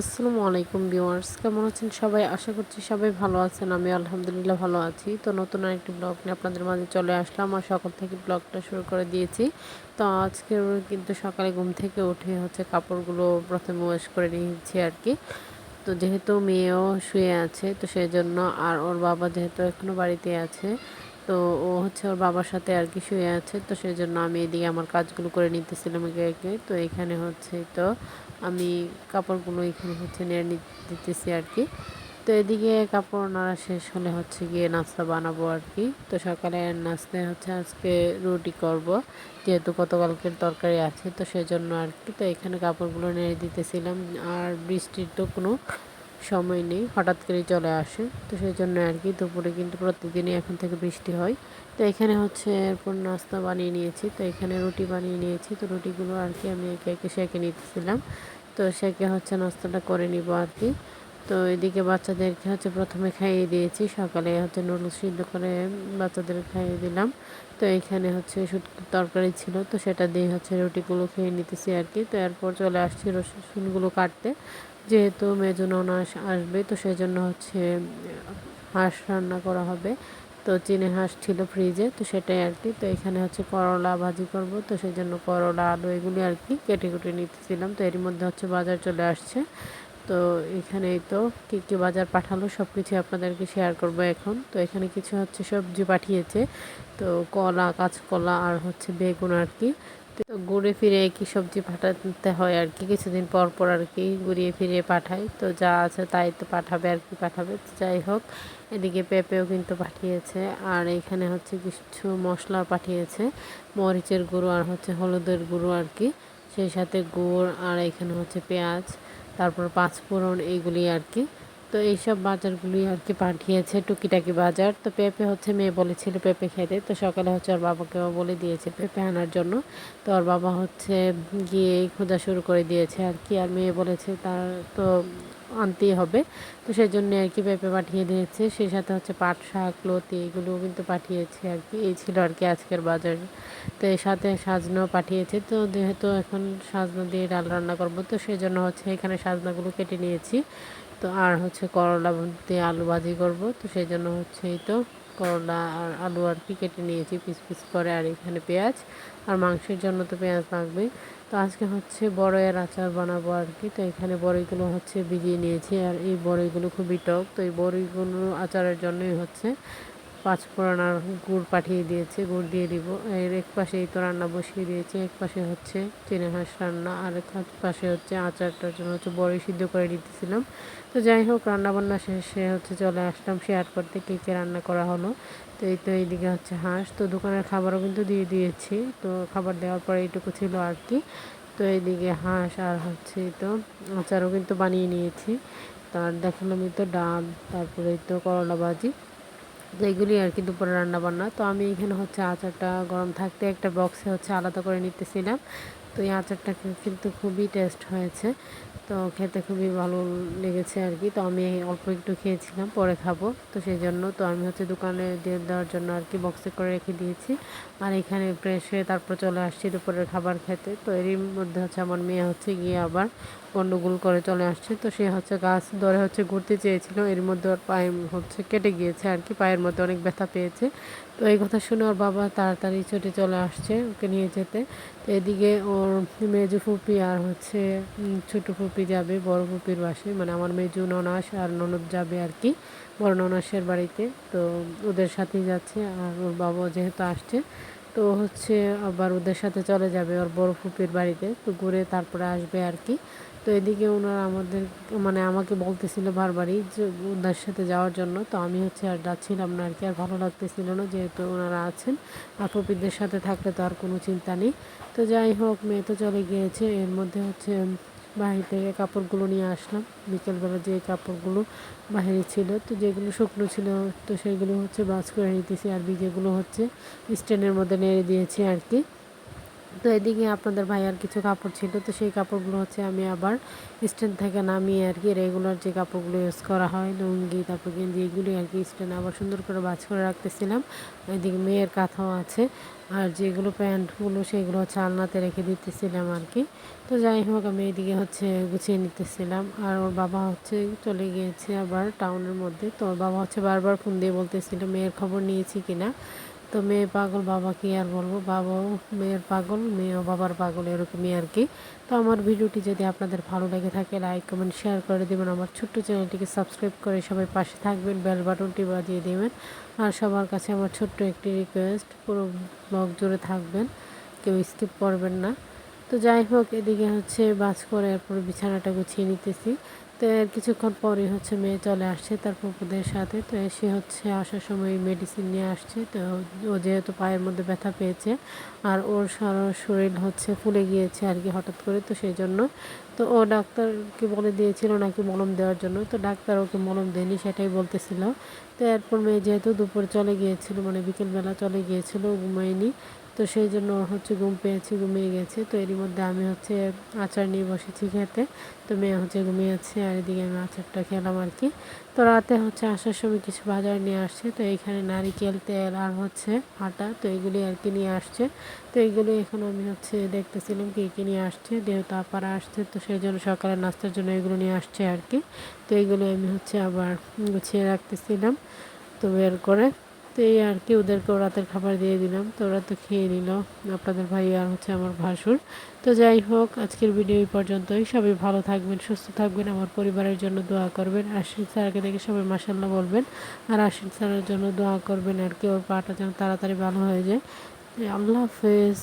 আসসালামু আলাইকুম ভিউয়ার্স, কেমন আছেন সবাই? আশা করছি সবাই ভালো আছেন আমি আলহামদুলিল্লাহ ভালো আছি। তো নতুন আরেকটি ব্লগ নিয়ে আপনাদের মাঝে চলে আসলাম আর সকাল থেকে ব্লগটা শুরু করে দিয়েছি। তো আজকে কিন্তু সকালে ঘুম থেকে উঠে হচ্ছে কাপড়গুলো প্রথমে ওয়াশ করে নিয়েছি আর কি তো যেহেতু মেয়েও শুয়ে আছে, তো সেই জন্য আর ওর বাবা যেহেতু এখনও বাড়িতে আছে তো ও হচ্ছে ওর বাবার সাথে আর কি শুয়ে আছে, তো সেই জন্য আমি এদিকে আমার কাজগুলো করে নিতেছিলাম একে একে। তো এখানে হচ্ছে তো আমি কাপড়গুলো এখানে হচ্ছে নিয়ে দিতেছি আর কি। তো এদিকে কাপড় নাড়া শেষ হলে হচ্ছে গিয়ে নাস্তা বানাবো আর কি। তো সকালে নাস্তায় হচ্ছে আজকে রুটি করব, যেহেতু গতকালকের তরকারি আছে, তো সেই জন্য আর কি। তো এখানে কাপড়গুলো নেড়ে দিতেছিলাম, আর বৃষ্টির তো কোনো সময় নেই, হঠাৎ করে চলে আসে। তো সেই জন্য আর কি দুপুরে কিন্তু প্রতিদিনই এখন থেকে বৃষ্টি হয়। তো এখানে হচ্ছে এরপর নাস্তা বানিয়ে নিয়েছি। তো এখানে রুটি বানিয়ে নিয়েছি। তো রুটিগুলো আর কি আমি একে একে সেঁকে নিতেছিলাম। তো সেঁকে হচ্ছে নাস্তাটা করে নিব আর কি। তো এদিকে বাচ্চাদেরকে হচ্ছে প্রথমে খাইয়ে দিয়েছি। সকালে হচ্ছে নুডলস সিদ্ধ করে বাচ্চাদের খাইয়ে দিলাম। তো এখানে হচ্ছে তরকারি ছিল। তো সেটা দিয়ে হচ্ছে রুটিগুলো খেয়ে নিতেছি আর কি। তো এরপর চলে আসছি রসুনগুলো কাটতে। যেহেতু মেজো ননাস আসবে, তো সেই জন্য হচ্ছে হাঁস রান্না করা হবে। তো চিনে হাঁস ছিল ফ্রিজে তো সেটাই আর কি। তো এখানে হচ্ছে করলা ভাজি করব, তো সেই জন্য করলা, আলু এগুলি আর কি কেটে কুটে নিতেছিলাম। তো এরই মধ্যে হচ্ছে বাজার চলে আসছে। তো এখানেই তো কী কী বাজার পাঠালো সব কিছু আপনাদেরকে শেয়ার করব এখন। তো এখানে কিছু হচ্ছে সবজি পাঠিয়েছে। তো কলা, কাঁচকলা আর হচ্ছে বেগুন আর কি। তো ঘুরে ফিরে একই সবজি পাঠাতে হয় আর কি। কিছুদিন পর পর আর কি ঘুরিয়ে ফিরিয়ে পাঠায় তো যা আছে তাই তো পাঠাবে আর কি পাঠাবে। যাই হোক, এদিকে পেঁপেও কিন্তু পাঠিয়েছে। আর এখানে হচ্ছে কিছু মশলা পাঠিয়েছে। মরিচের গুঁড়ো আর হচ্ছে হলুদের গুঁড়ো আর কি। সেই সাথে গুড় আর এখানে হচ্ছে পেঁয়াজ। তারপর পাঁচফোড়ন এইগুলি আর কি। তো এইসব বাজারগুলি আর কি পাঠিয়েছে টুকিটাকি বাজার। তো পেঁপে হচ্ছে মেয়ে বলেছিল পেঁপে খেতে। তো সকালে হচ্ছে ওর বাবাকে বলে দিয়েছে পেঁপে আনার জন্য। তো ওর বাবা হচ্ছে গিয়ে খোঁজা শুরু করে দিয়েছে আর কি। আর মেয়ে বলেছে তার তো আনতেই হবে। তো সেই জন্য আর কি পেঁপে পাঠিয়ে দিয়েছে। সেই সাথে হচ্ছে পাট শাক, লতি এগুলোও কিন্তু পাঠিয়েছে আর কি। এই ছিল আর কি আজকের বাজার। তো এর সাথে সাজনাও পাঠিয়েছে। তো যেহেতু এখন সাজনা দিয়ে ডাল রান্না করব, তো সেই জন্য হচ্ছে এখানে সাজনাগুলো কেটে নিয়েছি। তো আর হচ্ছে করলা দিয়ে আলু ভাজি করব। তো সেই জন্য হচ্ছে এই তো করলা আর আলু আর কি কেটে নিয়েছি। পিস পিস করে আর এখানে পেঁয়াজ। আর মাংসের জন্য তো পেঁয়াজ লাগবে তো আজকে হচ্ছে বড়ের আচার বানাবো আর কি। তো এখানে বড়ইগুলো হচ্ছে ভিজিয়ে নিয়েছি আর এই বড়ইগুলো খুবই টক। তো এই বড়ইগুলো আচারের জন্যই হচ্ছে পাঁচ ফোড়ন আর গুড় পাঠিয়ে দিয়েছে, গুড় দিয়ে দিব। এর এক পাশে এই তো রান্না বসিয়ে দিয়েছে, এক পাশে হচ্ছে চিনে হাঁস রান্না, আর এক পাশে হচ্ছে আচারটার জন্য হচ্ছে বড়ই সিদ্ধ করে দিতেছিলাম তো যাই হোক, রান্নাবান্না শেষে হচ্ছে চলে আসলাম শেয়ার করতে কে কে রান্না করা হলো। তো এই তো এইদিকে হচ্ছে হাঁস। তো দোকানের খাবারও কিন্তু দিয়ে দিয়েছি। তো খাবার দেওয়ার পরে এইটুকু ছিল আর কি। তো এইদিকে হাঁস আর হচ্ছে তো আচারও কিন্তু বানিয়ে নিয়েছি। তার দেখালাম তো ডাল, তারপরে তো করলা ভাজি তো এগুলি আর কি দুপুরে রান্না বান্না তো আমি এখানে হচ্ছে আচারটা গরম থাকতে একটা বক্সে হচ্ছে আলাদা করে নিতেছিলাম। তো এই আচারটা কিন্তু খুবই টেস্ট হয়েছে। তো খেতে খুবই ভালো লেগেছে আর কি। তো আমি অল্প একটু খেয়েছিলাম, পরে খাব। তো সেই জন্য তো আমি হচ্ছে দোকানে দিয়ে দেওয়ার জন্য আর কি বক্সে করে রেখে দিয়েছি। আর এখানে ফ্রেশ হয়ে তারপর চলে আসছি দুপুরের খাবার খেতে। তো এরই মধ্যে হচ্ছে আমার মেয়ে হচ্ছে গিয়ে আবার গন্ডগোল করে চলে আসছে। তো সে হচ্ছে গাছ ধরে হচ্ছে ঘুরতে চেয়েছিল। এর মধ্যে ওর পায়ে হচ্ছে কেটে গিয়েছে আর কি, পায়ের মধ্যে অনেক ব্যথা পেয়েছে। তো এই কথা শুনে ওর বাবা তাড়াতাড়ি ছুটে চলে আসছে ওকে নিয়ে যেতে। তো এদিকে ওর মেজু ফুপি আর হচ্ছে ছোটো ফুপি যাবে বড় ফুপির বাসে মানে আমার মেজু ননাস আর ননদ যাবে আর কি, বড় ননাসের বাড়িতে। তো ওদের সাথেই যাচ্ছে আর ওর বাবা যেহেতু আসছে, তো হচ্ছে আবার ওদের সাথে চলে যাবে ওর বড় ফুপির বাড়িতে। তো ঘুরে তারপরে আসবে আর কি। তো এদিকে ওনারা আমাদের মানে আমাকে বলতেছিল বারবারই যে ওনার সাথে যাওয়ার জন্য। তো আমি হচ্ছে আর যাচ্ছিলাম না আর কি, আর ভালো লাগতেছিল না যেহেতু ওনারা আছেন। আর প্রবীরদের সাথে থাকলে তো আর কোনো চিন্তা নেই। তো যাই হোক, মেয়ে তো চলে গিয়েছে। এর মধ্যে হচ্ছে বাহির থেকে কাপড়গুলো নিয়ে আসলাম। বিকেলবেলা যে কাপড়গুলো বাহিরে ছিল, তো যেগুলো শুকনো ছিল, তো সেগুলো হচ্ছে বাস করে নিতেছি। আর যেগুলো হচ্ছে স্ট্যান্ডের মধ্যে নেড়ে দিয়েছি আর কি। তো এদিকে আপনাদের ভাইয়ার কিছু কাপড় ছিল, তো সেই কাপড়গুলো হচ্ছে আমি আবার স্ট্যান্ড থেকে নামিয়ে আর কি রেগুলার যে কাপড়গুলো ইউজ করা হয়, লুঙ্গি, তারপর গেঞ্জি এগুলি আর কি স্ট্যান্ড আবার সুন্দর করে বাজ করে রাখতেছিলাম। এদিকে মেয়ের কাঁথাও আছে। আর যেগুলো প্যান্টগুলো, সেগুলো হচ্ছে আলনাতে রেখে দিতেছিলাম আর কি। তো যাই হোক, আমি এদিকে হচ্ছে গুছিয়ে নিতেছিলাম। আর ওর বাবা হচ্ছে চলে গিয়েছে আবার টাউনের মধ্যে। তো ওর বাবা হচ্ছে বারবার ফোন দিয়ে বলতেছিল, মেয়ের খবর নিয়েছি কিনা তো মেয়ে পাগল বাবা কি আর বলব, বাবাও মেয়ের পাগল, মেয়েও বাবার পাগল, এরকমই আর কি। তো আমার ভিডিওটি যদি আপনাদের ভালো লেগে থাকে লাইক কমেন্ট শেয়ার করে দেবেন। আমার ছোট্ট চ্যানেলটিকে সাবস্ক্রাইব করে সবাই পাশে থাকবেন বেল বাটনটি বাজিয়ে দেবেন। আর সবার কাছে আমার ছোট্ট একটি রিকোয়েস্ট পুরো ব্লগ জুড়ে থাকবেন। কেউ স্কিপ করবেন না। তো যাই হোক, এদিকে হচ্ছে বাস করে এরপর বিছানাটা গুছিয়ে নিতেছি। তো এর কিছুক্ষণ পরে হচ্ছে মেয়ে চলে আসছে তার পুকুদের সাথে। তো সে হচ্ছে আসার সময় মেডিসিন নিয়ে আসছে। তো ও যেহেতু পায়ের মধ্যে ব্যথা পেয়েছে আর ওর সারা শরীর হচ্ছে ফুলে গিয়েছে আর কি হঠাৎ করে, তো সেই জন্য। তো ও ডাক্তারকে বলে দিয়েছিল নাকি মলম দেওয়ার জন্য। তো ডাক্তার ওকে মলম দেয়নি সেটাই বলতেছিল। তো এরপর মেয়ে যেহেতু দুপুর চলে গিয়েছিল মানে বিকেলবেলা চলে গিয়েছিল, ঘুমায়নি। তো সেই জন্য হচ্ছে ঘুম পেয়েছে, ঘুমিয়ে গেছে। তো এরই মধ্যে আমি হচ্ছে আচার নিয়ে বসেছি খেতে। তো মেয়ে হচ্ছে ঘুমিয়েছে আর এদিকে আমি আচারটা খেলাম আর কি। তো রাতে হচ্ছে আসার সময় কিছু বাজার নিয়ে আসছে। তো এখানে নারিকেল, তেল আর হচ্ছে আটা, তো এগুলি আর কি নিয়ে আসছে। তো এইগুলো এখন আমি হচ্ছে দেখতেছিলাম কী কী নিয়ে আসছে। যেহেতু আপারা আসছে, তো সেই জন্য সকালে নাস্তার জন্য এগুলো নিয়ে আসছে আর কি। তো এইগুলো আমি হচ্ছে আবার গুছিয়ে রাখতেছিলাম। তো বের করে তো এই আর কি ওদেরকেও রাতের খাবার দিয়ে দিলাম। তো ওরা তো খেয়ে নিল। আপনাদের ভাই আর হচ্ছে আমার ভাসুর। তো যাই হোক, আজকের ভিডিও এই পর্যন্তই। সবাই ভালো থাকবেন, সুস্থ থাকবেন, আমার পরিবারের জন্য দোয়া করবেন। আশ্বিন স্যারকে দেখে সবাই মাসাল্লাহ বলবেন। আর আশ্বিন স্যারের জন্য দোয়া করবেন আর কি, ওর পাটা যেন তাড়াতাড়ি ভালো হয়ে যায়। আল্লাহ হাফেজ।